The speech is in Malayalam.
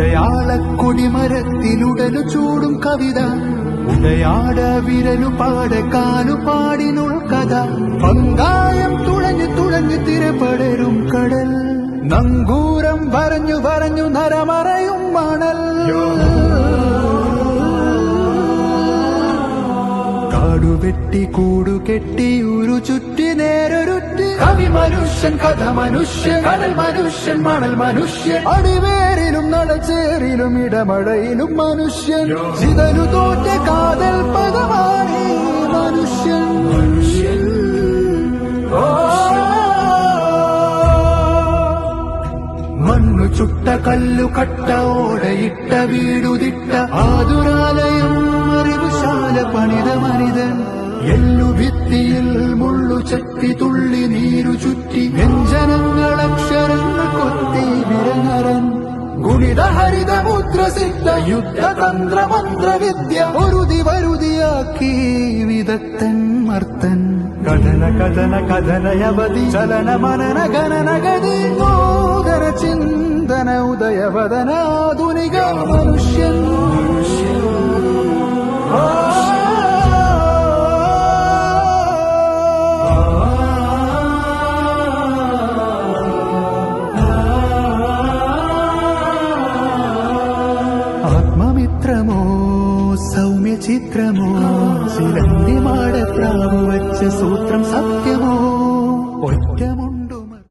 ആഴത്തിലുടലു ചൂടും കവിത. ഉടയാട വിരലു പാട കാലു പാടിനുൾ കഥ. പങ്കായം തുളഞ്ഞു തുളഞ്ഞു തിരപടരും കടൽ. നങ്കൂരം വരഞ്ഞു വരഞ്ഞു നരമറയും മണൽ. കാടുവെട്ടി കൂടുകെട്ടി ഉരു ചുറ്റി നേരൊരുറ്റി കവി മനുഷ്യൻ കഥ മനുഷ്യൻ കടൽ മനുഷ്യൻ മണൽ മനുഷ്യൻ. അടിവേരിലും നടച്ചേറിലും ഇടമഴയിലും മനുഷ്യൻ. ചിതലു തോറ്റ കാതൽ പദമാണ് മനുഷ്യൻ. മണ്ണു ചുട്ട കല്ലു കട്ട ഓടയിട്ട വീടുതിട്ട ആതുരാലയം അറിവുശാല പണിത മനിതൻ. എല്ലു ഭിത്തിയിൽ മുള്ളു ചത്തി തുള്ളി നീരു ചുറ്റി. വ്യഞ്ജനങ്ങൾ അക്ഷരങ്ങൾ കൊത്തി വിരങ്ങരൻ. गुणित हरित मूत्रसिद्ध युद्धतन्त्र मन्त्र विद्य मरुदि वरुदि आखी विदत्तम् अर्तन् कथन कथन कथनयवति चलन मनन गनन गदीन्दोदर चिन्तन उदय वदनाधुनिकम् मनुष्यन्। ആത്മമിത്രമോ സൗമ്യ ചിത്രമോ? ചിലന്തി മാട വച്ച സൂത്രം സത്യമോ? ഒറ്റ